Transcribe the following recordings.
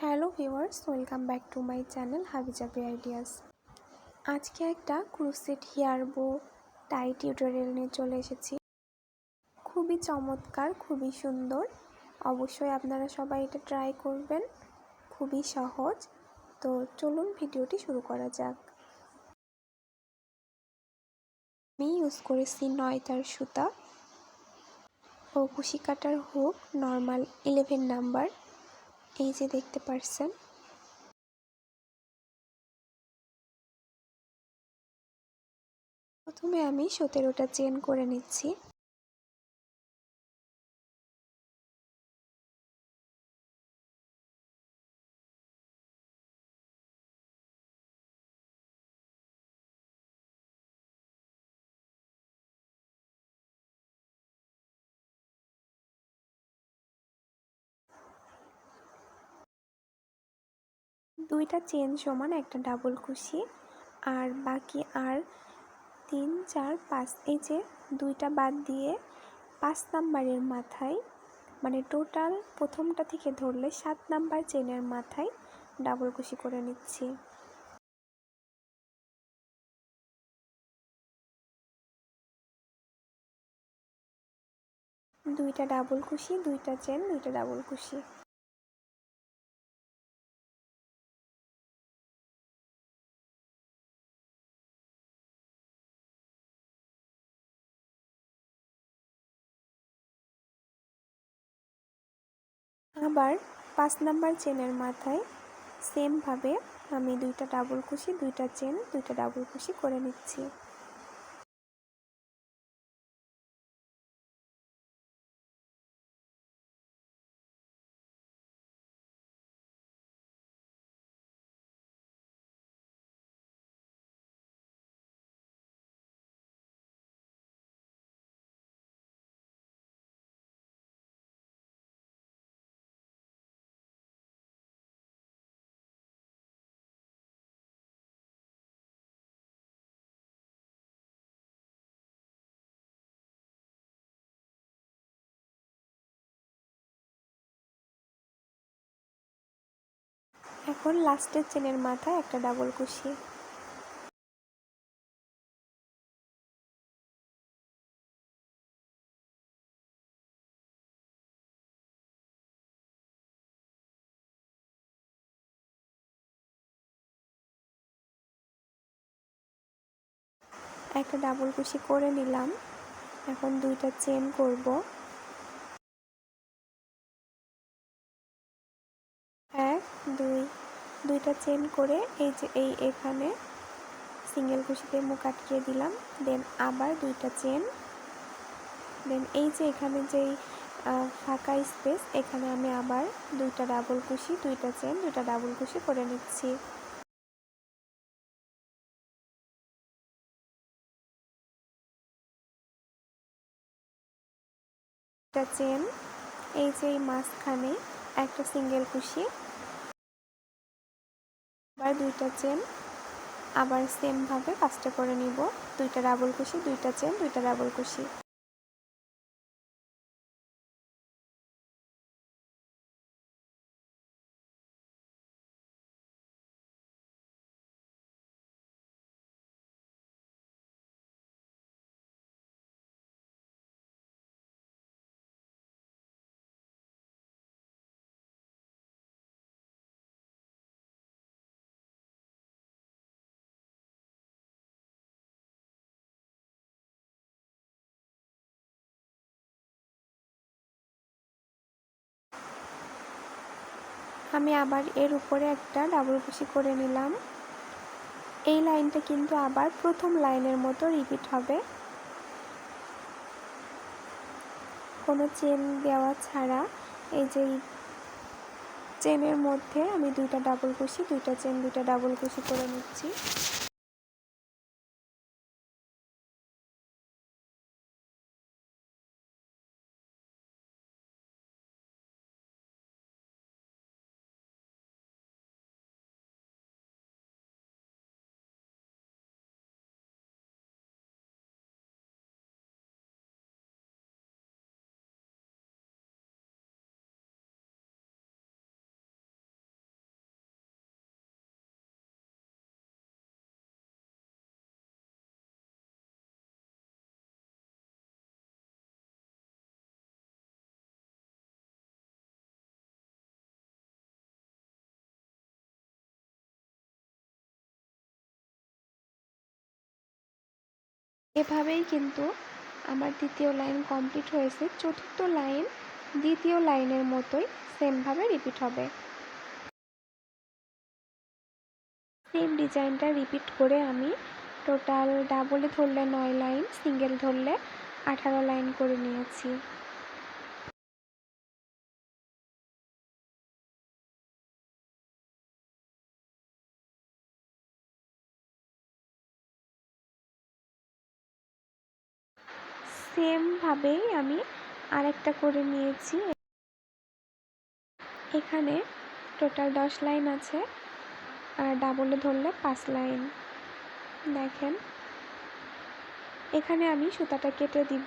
Hello viewers, welcome back to my channel Habijabi ideas. আজকে একটা crochet hair বো টাই tutorial নিয়ে চলে এসেছি। খুবই চমৎকার, খুবই সুন্দর। অবশ্যই আপনারা সবাই এটা ট্রাই করবেন, খুবই সহজ। তো চলুন ভিডিওটি শুরু করা যাক। আমি ইউজ করেছি নয়তার সুতা। ও কুশি কাটার হুক নর্মাল ইলেভেন নাম্বার এই যে দেখতে পারছেন। প্রথমে আমি সতেরোটা চেন করে নিচ্ছি। দুইটা চেন সমান একটা ডাবল কুশি। আর বাকি আর তিন, চার, পাঁচ, এই যে দুইটা বাদ দিয়ে পাঁচ নাম্বারের মাথায় মানে টোটাল প্রথমটা থেকে ধরলে সাত নাম্বার চেনের মাথায় ডাবল কুশি করে নিচ্ছি। দুইটা ডাবল কুশি, দুইটা চেন, দুইটা ডাবল কুশি। আবার পাঁচ নাম্বার চেনের মাথায় সেমভাবে আমি দুইটা ডাবল কুশি দুইটা চেন দুইটা ডাবল কুশি করে নিচ্ছি। এখন লাস্টের চেনের মাথায় একটা ডাবল কুশি। একটা ডাবল কুশি করে নিলাম। এখন দুইটা চেন করব। দুইটা চেন করে এই যে এই এখানে সিঙ্গেল কুশিতে মুখ আটকিয়ে দিলাম। দেন আবার দুইটা চেন। দেন এই যে এখানে যেই ফাঁকা স্পেস, এখানে আমি আবার দুইটা ডাবল কুশি দুইটা চেন, দুইটা ডাবল কুশি করে নিচ্ছি। একটা চেন, এই যে এই মাঝখানে একটা সিঙ্গেল কুশি আবার দুইটা চেন আবার সেমভাবে কাজটা করে নিব। দুইটা ডাবল কুশি দুইটা চেন দুইটা ডাবল কুশি আমি আবার এর উপরে একটা ডাবল কুচি করে নিলাম। এই লাইনটা কিন্তু আবার প্রথম লাইনের মতো রিপিট হবে। কোনো চেন দেওয়া ছাড়া এই যে চেনের মধ্যে আমি দুইটা ডাবল কুচি দুইটা চেন দুইটা ডাবল কুচি করে নিচ্ছি। এভাবেই কিন্তু আমার দ্বিতীয় লাইন কমপ্লিট হয়েছে। চতুর্থ লাইন দ্বিতীয় লাইনের মতোই সেমভাবে রিপিট হবে। সেম ডিজাইনটা রিপিট করে আমি টোটাল ডাবলে ধরলে নয় লাইন সিঙ্গেল ধরলে আঠারো লাইন করে নিয়েছি। সেমভাবেই আমি আরেকটা করে নিয়েছি। এখানে টোটাল দশ লাইন আছে, আর ডাবলে ধরলে পাঁচ লাইন। দেখেন, এখানে আমি সুতাটা কেটে দিব।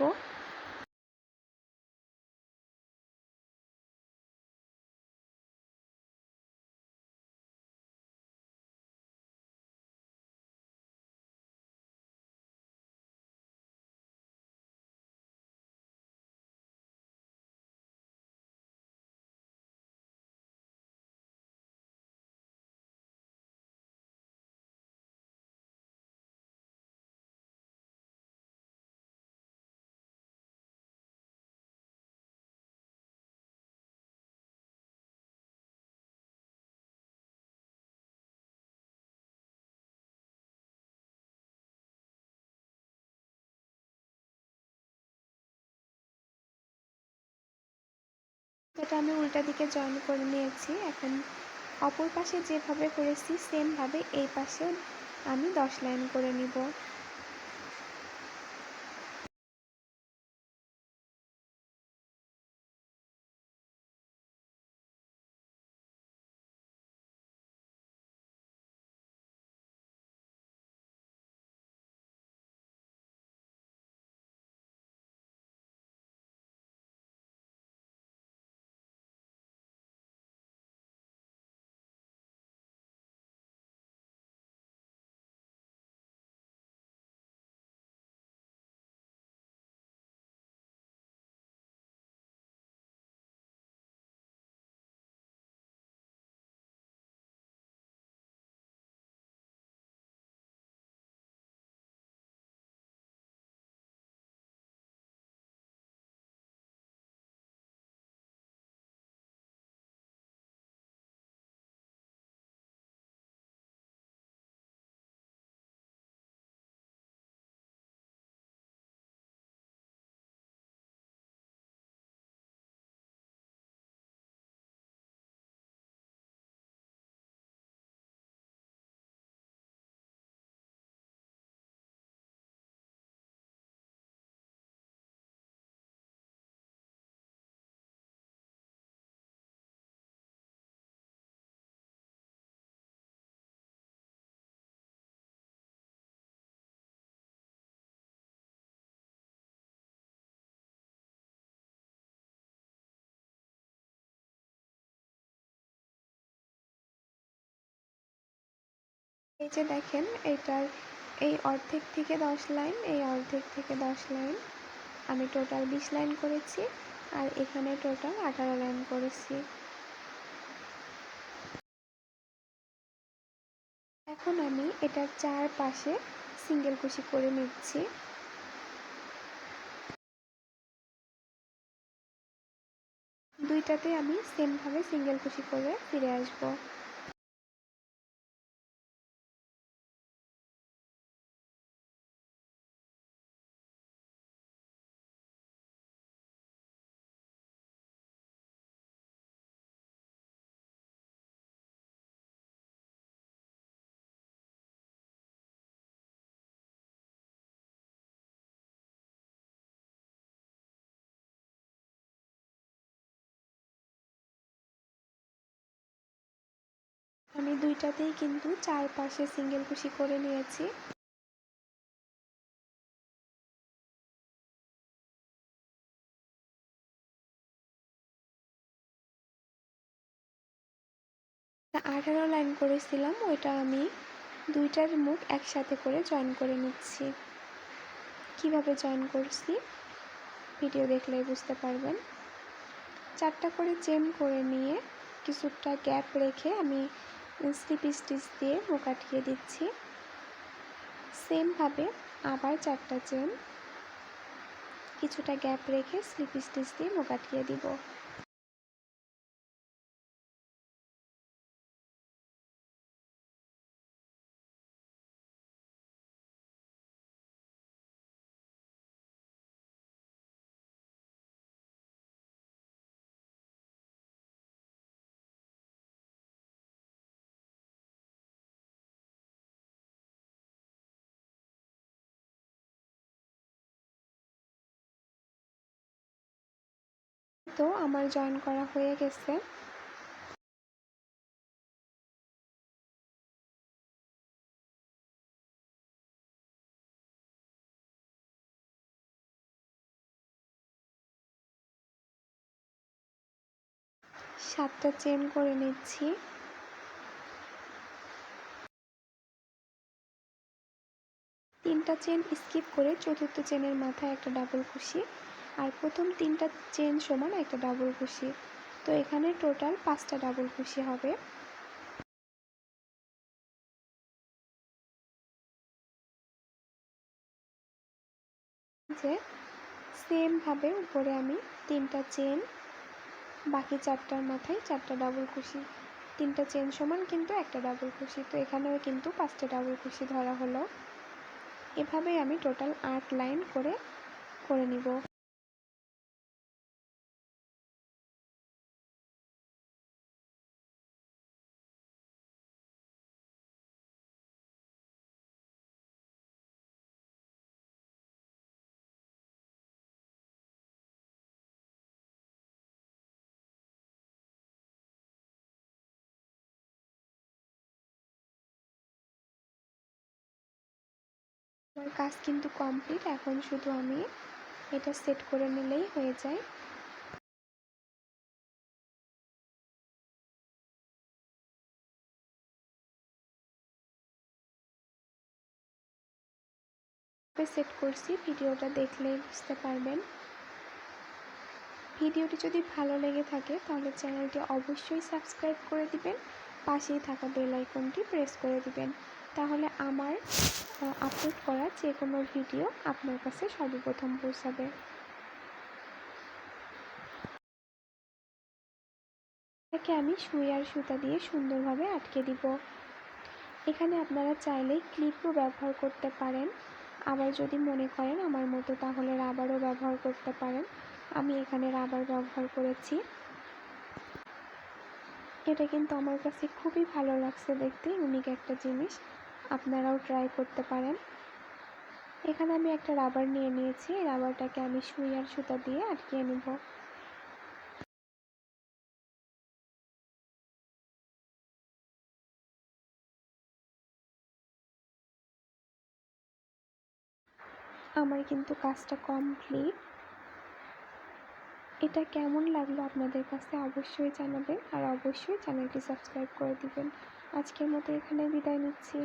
এটা আমি উল্টা দিকে জয়েন করে নিয়েছি। এখন অপর পাশে যেভাবে করেছি সেমভাবে এই পাশে আমি দশ লাইন করে নিব। এই যে দেখেন, এটার এই অর্ধেক থেকে দশ লাইন, এই অর্ধেক থেকে দশ লাইন। আমি টোটাল বিশ লাইন করেছি আর এখানে টোটাল আঠারো লাইন করেছি। এখন আমি এটার চারপাশে সিঙ্গেল কুশি করে নিচ্ছি। দুইটাতে আমি সেমভাবে সিঙ্গেল কুশি করে ফিরে আসব। আমি দুইটাতেই কিন্তু চারপাশে সিঙ্গেল কুশি করে নিয়েছি। আঠারো লাইন করেছিলাম, ওইটা আমি দুইটার মুখ একসাথে করে জয়েন করে নিচ্ছি। কীভাবে জয়েন করছি? ভিডিও দেখলেই বুঝতে পারবেন। চারটা করে চেন করে নিয়ে কিছুটা গ্যাপ রেখে আমি স্লিপ স্টিচ দিয়ে মুখ আটকিয়ে দিচ্ছি। সেমভাবে আবার চারটা চেন কিছুটা গ্যাপ রেখে স্লিপ স্টিচ দিয়ে মুখ আটকিয়ে দিব। তো আমার জয়েন করা হয়ে গেছে। সাতটা চেন করে নিচ্ছি। তিনটা চেন স্কিপ করে চতুর্থ চেনের মাথায় একটা ডাবল কুশি আর প্রথম তিনটা চেন সমান একটা ডাবল কুশি তো এখানে টোটাল পাঁচটা ডাবল কুশি হবে। যে সেমভাবে উপরে আমি তিনটা চেন বাকি চারটার মাথায় চারটা ডাবল কুশি তিনটা চেন সমান কিন্তু একটা ডাবল কুশি তো এখানেও কিন্তু পাঁচটা ডাবল কুশি ধরা হলো। এভাবেই আমি টোটাল আট লাইন করে করে নিব। আমার কাজ কিন্তু কমপ্লিট। এখন শুধু আমি এটা সেট করে নিলেই হয়ে যায়। সেট করছি, ভিডিওটা দেখলেই বুঝতে পারবেন। ভিডিওটি যদি ভালো লেগে থাকে, তাহলে চ্যানেলটি অবশ্যই সাবস্ক্রাইব করে দিবেন। পাশেই থাকা বেল আইকনটি প্রেস করে দিবেন। তাহলে আমার আপলোড করা যে কোনো ভিডিও আপনার কাছে সর্বপ্রথম পৌঁছাবে। এটাকে আমি সুই আর সুতা দিয়ে সুন্দরভাবে আটকে দিব। এখানে আপনারা চাইলে ক্লিপও ব্যবহার করতে পারেন। আবার যদি মনে করেন আমার মতো তাহলে রাবারও ব্যবহার করতে পারেন। আমি এখানে রাবার ব্যবহার করেছি। এটা কিন্তু আমার কাছে খুবই ভালো লাগছে দেখতে ইউনিক একটা জিনিস। আপনারাও ট্রাই করতে পারেন। এখানে আমি একটা রাবার নিয়ে নিয়েছি। রাবারটাকে আমি সুই আর সুতা দিয়ে আটকিয়ে নেব। আমার কিন্তু কাজটা কমপ্লিট এটা কেমন লাগল আপনাদের কাছে অবশ্যই জানাবেন। আর অবশ্যই চ্যানেলটি সাবস্ক্রাইব করে দিবেন। আজকের মতো এখানে বিদায় নিচ্ছি।